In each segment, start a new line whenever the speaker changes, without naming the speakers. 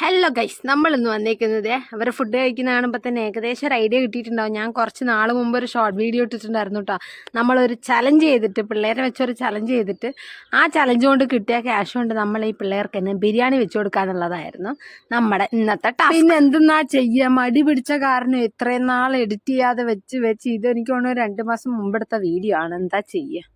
Hello guys നമ്മൾ ഇന്ന് വന്നേക്കുന്നത് അവർ ഫുഡ് കഴിക്കുന്ന കാണുമ്പോൾ തന്നെ ഏകദേശം ഒരു ഐഡിയ കിട്ടിയിട്ടുണ്ടാവും. ഞാൻ കുറച്ച് നാൾ മുമ്പ് ഒരു ഷോർട്ട് വീഡിയോ ഇട്ടിട്ടുണ്ടായിരുന്നു കേട്ടോ നമ്മളൊരു ചലഞ്ച് ചെയ്തിട്ട് പിള്ളേരെ വെച്ചൊരു ചലഞ്ച് ചെയ്തിട്ട് ആ ചലഞ്ച് കൊണ്ട് കിട്ടിയ ക്യാഷ് കൊണ്ട് നമ്മൾ ഈ പിള്ളേർക്ക് തന്നെ ബിരിയാണി വെച്ച് കൊടുക്കാന്നുള്ളതായിരുന്നു നമ്മുടെ ഇന്നത്തെ ടാസ്ക് പിന്നെ എന്തെന്നാ ചെയ്യുക മടി പിടിച്ച കാരണം ഇത്രയും നാൾ എഡിറ്റ് ചെയ്യാതെ വെച്ച് വെച്ച് ഇത് എനിക്ക് തോന്നുന്നു രണ്ട് മാസം മുമ്പെടുത്ത വീഡിയോ ആണ്. എന്താ ചെയ്യുക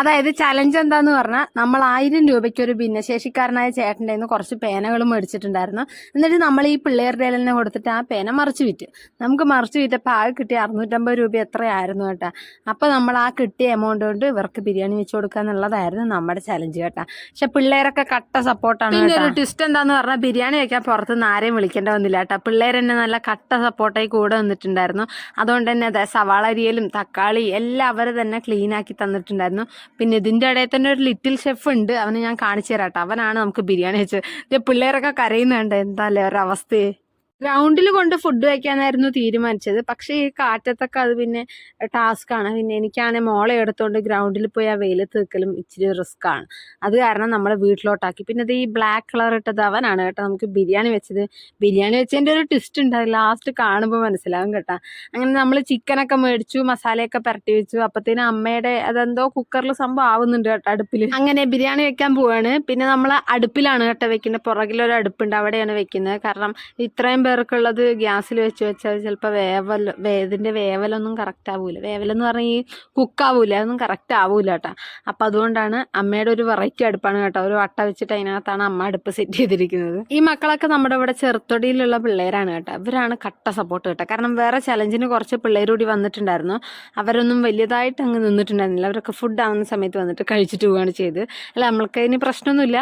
അതായത് ചലഞ്ച് എന്താന്ന് പറഞ്ഞാൽ നമ്മൾ ആയിരം രൂപയ്ക്ക് ഒരു ഭിന്നശേഷിക്കാരനായ ചേട്ടന്റെ നിന്ന് കുറച്ച് പേനകൾ മേടിച്ചിട്ടുണ്ടായിരുന്നു. എന്നിട്ട് നമ്മൾ ഈ പിള്ളേരുടെ തന്നെ കൊടുത്തിട്ട് ആ പേന മറിച്ച് വിറ്റ്. നമുക്ക് മറിച്ച് വിറ്റപ്പോൾ ആകെ കിട്ടിയ അറുന്നൂറ്റമ്പത് രൂപ എത്രയായിരുന്നു കേട്ടോ. അപ്പോൾ നമ്മൾ ആ കിട്ടിയ എമൗണ്ട് കൊണ്ട് ഇവർക്ക് ബിരിയാണി വെച്ച് കൊടുക്കുക എന്നുള്ളതായിരുന്നു നമ്മുടെ ചലഞ്ച് കേട്ടോ. പക്ഷെ പിള്ളേരൊക്കെ കട്ട സപ്പോർട്ടാണ് പിന്നെ ഒരു ട്വിസ്റ്റ് എന്താന്ന് പറഞ്ഞാൽ ബിരിയാണി വെക്കാൻ പുറത്ത് ആരെയും വിളിക്കേണ്ട വന്നില്ല കേട്ടോ. പിള്ളേരെന്നെ നല്ല കട്ട സപ്പോർട്ടായി കൂടെ വന്നിട്ടുണ്ടായിരുന്നു അതുകൊണ്ട് തന്നെ അതെ സവാള അരിയലും തക്കാളി എല്ലാം അവർ തന്നെ ക്ലീൻ ആക്കി തന്നിട്ടുണ്ടായിരുന്നു. പിന്നെ ഇതിന്റെ ഇടയിൽ തന്നെ ഒരു ലിറ്റിൽ ഷെഫ് ഉണ്ട്. അവനെ ഞാൻ കാണിച്ചു തരാം കേട്ടോ. അവനാണ് നമുക്ക് ബിരിയാണി വെച്ചത് പിള്ളേരൊക്കെ കരയുന്നുണ്ട്. എന്താ അല്ലേ ഒരവസ്ഥയെ ഗ്രൗണ്ടിൽ കൊണ്ട് ഫുഡ് വയ്ക്കാനായിരുന്നു തീരുമാനിച്ചത്. പക്ഷേ ഈ കാറ്റത്തൊക്കെ അത് പിന്നെ ടാസ്ക് ആണ്. പിന്നെ എനിക്കാണെങ്കിൽ മോളെ എടുത്തുകൊണ്ട് ഗ്രൗണ്ടിൽ പോയി ആ വെയിലത്ത് നിൽക്കലും ഇച്ചിരി റിസ്ക് ആണ്. അത് കാരണം നമ്മൾ വീട്ടിലോട്ടാക്കി. പിന്നെ ഇത് ഈ ബ്ലാക്ക് കളർ ഇട്ടത് അവനാണ് കേട്ടോ. നമുക്ക് ബിരിയാണി വെച്ചത്. ബിരിയാണി വെച്ചതിന്റെ ഒരു ട്വിസ്റ്റ് ഉണ്ട് ലാസ്റ്റ് കാണുമ്പോൾ മനസ്സിലാവും കേട്ടോ. അങ്ങനെ നമ്മൾ ചിക്കനൊക്കെ മേടിച്ചു മസാലയൊക്കെ പുരട്ടി വെച്ചു. അപ്പത്തേനും അമ്മയുടെ അതെന്തോ കുക്കറിൽ സംഭവം ആവുന്നുണ്ട് കേട്ടോ അടുപ്പിൽ അങ്ങനെ ബിരിയാണി വെക്കാൻ പോവാണ്. പിന്നെ നമ്മൾ അടുപ്പിലാണ് കേട്ടോ വെക്കുന്നത് പുറകിലൊരു അടുപ്പുണ്ട്. അവിടെയാണ് വെക്കുന്നത് കാരണം ഇത്രയും പേർക്കുള്ളത് ഗ്യാസിൽ വെച്ച് വെച്ചാൽ ചിലപ്പോൾ വേവൽ ഇതിന്റെ വേവലൊന്നും കറക്റ്റ് ആവൂല. വേവലെന്ന് പറഞ്ഞാൽ ഈ കുക്കാവൂല അതൊന്നും കറക്റ്റ് ആവൂല കേട്ടോ. അപ്പം അതുകൊണ്ടാണ് അമ്മയുടെ ഒരു വെറൈറ്റി അടുപ്പാണ് കേട്ടോ. ഒരു വട്ട വെച്ചിട്ട് അതിനകത്താണ് അമ്മ അടുപ്പ് സെറ്റ് ചെയ്തിരിക്കുന്നത്. ഈ മക്കളൊക്കെ നമ്മുടെ ഇവിടെ ചെറുത്തൊടിയിലുള്ള പിള്ളേരാണ് കേട്ടോ. ഇവരാണ് കട്ട സപ്പോർട്ട് കേട്ടോ. കാരണം വേറെ ചലഞ്ചിന് കുറച്ച് പിള്ളേർ കൂടി വന്നിട്ടുണ്ടായിരുന്നു. അവരൊന്നും വലിയതായിട്ട് അങ്ങ് നിന്നിട്ടുണ്ടായിരുന്നില്ല. അവരൊക്കെ ഫുഡ് ആവുന്ന സമയത്ത് വന്നിട്ട് കഴിച്ചിട്ട് പോവുകയാണ് ചെയ്ത്. അല്ല നമ്മൾക്ക് അതിന് പ്രശ്നമൊന്നുമില്ല.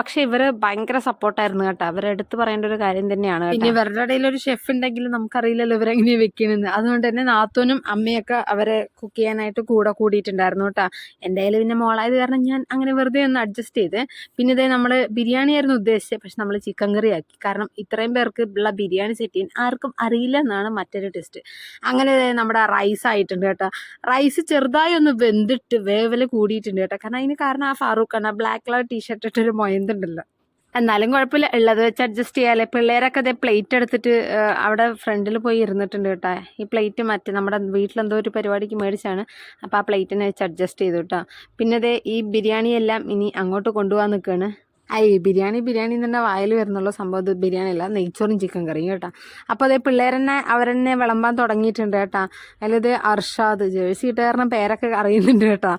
പക്ഷേ ഇവർ ഭയങ്കര സപ്പോർട്ടായിരുന്നു കേട്ടോ. അവരെടുത്ത് പറയേണ്ട ഒരു കാര്യം തന്നെയാണ് പിന്നെ ഇവരുടെ ഇടയിൽ ഒരു ഷെഫ് ഉണ്ടെങ്കിൽ നമുക്കറിയില്ലല്ലോ ഇവരെങ്ങനെയാണ് വെക്കണമെന്ന് അതുകൊണ്ട് തന്നെ നാത്തൂനും അമ്മയൊക്കെ അവരെ കുക്ക് ചെയ്യാനായിട്ട് കൂടെ കൂടിയിട്ടുണ്ടായിരുന്നു കേട്ടോ. എന്റെ കയ്യിൽ പിന്നെ മോളായത് കാരണം ഞാൻ അങ്ങനെ വെറുതെ ഒന്ന് അഡ്ജസ്റ്റ് ചെയ്ത്. പിന്നെ ഇതേ നമ്മൾ ബിരിയാണി ആയിരുന്നു ഉദ്ദേശിച്ചത്. പക്ഷെ നമ്മൾ ചിക്കൻ കറി ആക്കി. കാരണം ഇത്രയും പേർക്ക് ഉള്ള ബിരിയാണി സെറ്റ് ചെയ്യാൻ ആർക്കും അറിയില്ല എന്നാണ് മറ്റൊരു ടെസ്റ്റ് അങ്ങനെ നമ്മുടെ റൈസ് ആയിട്ടുണ്ട് കേട്ടോ. റൈസ് ചെറുതായി ഒന്ന് വെന്തിട്ട് വേവൽ കൂടിയിട്ടുണ്ട് കേട്ടോ. കാരണം അതിന് കാരണം ആ ഫാറൂഖ് ആണ് ബ്ലാക്ക് കളർ ടീഷർട്ട് ഇട്ടൊരു മൊയന്തുണ്ടല്ലോ. എന്നാലും കുഴപ്പമില്ല. ഉള്ളത് വെച്ച് അഡ്ജസ്റ്റ് ചെയ്യാല്ലേ പിള്ളേരൊക്കെ അതേ പ്ലേറ്റ് എടുത്തിട്ട് അവിടെ ഫ്രണ്ടിൽ പോയി ഇരുന്നിട്ടുണ്ട് കേട്ടോ. ഈ പ്ലേറ്റ് മറ്റേ നമ്മുടെ വീട്ടിലെന്തോ ഒരു പരിപാടിക്ക് മേടിച്ചാണ് അപ്പോൾ ആ പ്ലേറ്റിനെ വെച്ച് അഡ്ജസ്റ്റ് ചെയ്തു കേട്ടോ. പിന്നെ അതേ ഈ ബിരിയാണി എല്ലാം ഇനി അങ്ങോട്ട് കൊണ്ടുപോകാൻ നിൽക്കുകയാണ് ഐ ബിരിയാണി ബിരിയാണി തന്നെ വായിൽ വരുന്നുള്ള സംഭവം ഇത് ബിരിയാണി അല്ല നെയ്ച്ചോറും ചിക്കൻ കറിയും കേട്ടോ. അപ്പോൾ അതേ പിള്ളേരെന്നെ അവരെന്നെ വിളമ്പാൻ തുടങ്ങിയിട്ടുണ്ട് കേട്ടോ. അതിലത് അർഷാദ് ജേഴ്സി ഇട്ടുകാരണം പേരൊക്കെ അറിയുന്നുണ്ട് കേട്ടോ.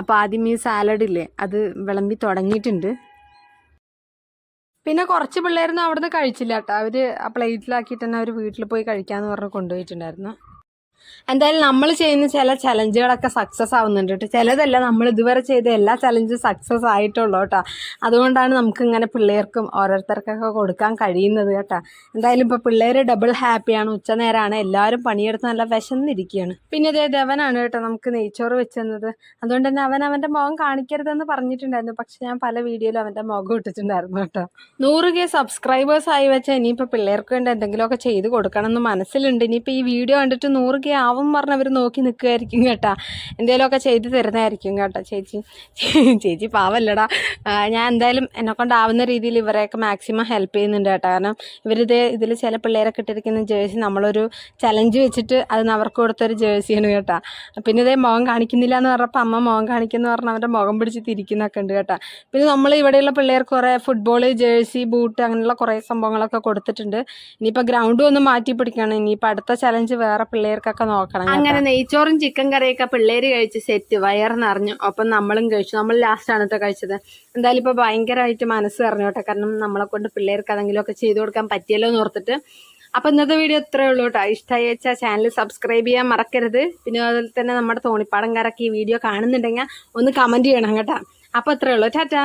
അപ്പോൾ ആദ്യം ഈ സാലഡില്ലേ അത് വിളമ്പി തുടങ്ങിയിട്ടുണ്ട്. പിന്നെ കുറച്ച് പിള്ളേരൊന്നും അവിടുന്ന് കഴിച്ചില്ല കേട്ടോ അവർ ആ പ്ലേറ്റിലാക്കിയിട്ട് തന്നെ അവർ വീട്ടിൽ പോയി കഴിക്കാമെന്ന് പറഞ്ഞ് കൊണ്ടുപോയിട്ടുണ്ടായിരുന്നു. എന്തായാലും നമ്മൾ ചെയ്യുന്ന ചില ചലഞ്ചുകളൊക്കെ സക്സസ് ആവുന്നുണ്ട് കേട്ടോ. ചിലതല്ല നമ്മൾ ഇതുവരെ ചെയ്ത എല്ലാ ചലഞ്ചും സക്സസ് ആയിട്ടുള്ളൂ കേട്ടോ. അതുകൊണ്ടാണ് നമുക്ക് ഇങ്ങനെ പിള്ളേർക്കും ഓരോരുത്തർക്കൊക്കെ കൊടുക്കാൻ കഴിയുന്നത് കേട്ടോ. എന്തായാലും ഇപ്പോൾ പിള്ളേർ ഡബിൾ ഹാപ്പിയാണ് ഉച്ച നേരമാണ് എല്ലാവരും പണിയെടുത്ത് നല്ല വിശന്നിരിക്കുകയാണ്. പിന്നെ ഇതേ ദേവനാണ് കേട്ടോ നമുക്ക് നെയ്ച്ചോറ് വെച്ചെന്നത്. അതുകൊണ്ട് തന്നെ അവൻ അവന്റെ മുഖം കാണിക്കരുതെന്ന് പറഞ്ഞിട്ടുണ്ടായിരുന്നു. പക്ഷെ ഞാൻ പല വീഡിയോയിലും അവന്റെ മുഖം ഇട്ടിട്ടുണ്ടായിരുന്നു കേട്ടോ. നൂറ് കെ സബ്സ്ക്രൈബേഴ്സ് ആയി വെച്ചാൽ ഇനിയിപ്പോൾ പിള്ളേർക്ക് വേണ്ടി എന്തെങ്കിലുമൊക്കെ ചെയ്ത് കൊടുക്കണം എന്ന് മനസ്സിലുണ്ട്. ഇനിയിപ്പോൾ ഈ വീഡിയോ കണ്ടിട്ട് നൂറ് കെ ആവും പറഞ്ഞവർ നോക്കി നിൽക്കുമായിരിക്കും കേട്ടാ. എന്തെങ്കിലുമൊക്കെ ചെയ്ത് തരുന്നതായിരിക്കും കേട്ടോ ചേച്ചി. ചേച്ചി പാവല്ലടാ. ഞാൻ എന്തായാലും എന്നെ കൊണ്ടാവുന്ന രീതിയിൽ ഇവരെയൊക്കെ മാക്സിമം ഹെൽപ്പ് ചെയ്യുന്നുണ്ട് കേട്ടോ. കാരണം ഇവരിത് ഇതിൽ ചില പിള്ളേരൊക്കെ ഇട്ടിരിക്കുന്ന ജേഴ്സി നമ്മളൊരു ചലഞ്ച് വെച്ചിട്ട് അത് അവർക്ക് കൊടുത്തൊരു ജേഴ്സിയാണ് കേട്ടോ. പിന്നെ ഇതേ മുഖം കാണിക്കുന്നില്ല എന്ന് പറഞ്ഞപ്പോൾ അമ്മ മുഖം കാണിക്കുന്ന പറഞ്ഞാൽ അവന്റെ മുഖം പിടിച്ച് തിരിക്കുന്നൊക്കെ ഉണ്ട് കേട്ടോ. പിന്നെ നമ്മൾ ഇവിടെയുള്ള പിള്ളേർക്ക് കുറേ ഫുട്ബോൾ ജേഴ്സി ബൂട്ട് അങ്ങനെയുള്ള കുറേ സംഭവങ്ങളൊക്കെ കൊടുത്തിട്ടുണ്ട്. ഇനിയിപ്പോൾ ഗ്രൗണ്ടും ഒന്ന് മാറ്റി പിടിക്കണം. ഇനിയിപ്പോൾ അടുത്ത ചലഞ്ച് വേറെ പിള്ളേർക്കൊക്കെ നോക്കണം അങ്ങനെ നെയ്ച്ചോറും ചിക്കൻ കറിയൊക്കെ പിള്ളേര് കഴിച്ച് സെറ്റ് വയർ നിറഞ്ഞു. ഒപ്പം നമ്മളും കഴിച്ചു. നമ്മൾ ലാസ്റ്റ് കേട്ടോ കഴിച്ചത്. എന്തായാലും ഇപ്പോൾ ഭയങ്കരമായിട്ട് മനസ്സ് പറഞ്ഞു കേട്ടോ. കാരണം നമ്മളെ കൊണ്ട് പിള്ളേർക്ക് അതെങ്കിലും ഒക്കെ ചെയ്തു കൊടുക്കാൻ പറ്റിയല്ലോ എന്ന് ഓർത്തിട്ട്. അപ്പോൾ ഇന്നത്തെ വീഡിയോ ഇത്രേ ഉള്ളൂ കേട്ടോ ഇഷ്ടമായി വെച്ചാൽ ചാനൽ സബ്സ്ക്രൈബ് ചെയ്യാൻ മറക്കരുത്. പിന്നെ അതുപോലെ തന്നെ നമ്മുടെ തോണിപ്പാടംകാരൊക്കെ ഈ വീഡിയോ കാണുന്നുണ്ടെങ്കിൽ ഒന്ന് കമന്റ് ചെയ്യണം കേട്ടോ. അപ്പോൾ ഇത്രേ ഉള്ളൂ. ടാറ്റാ.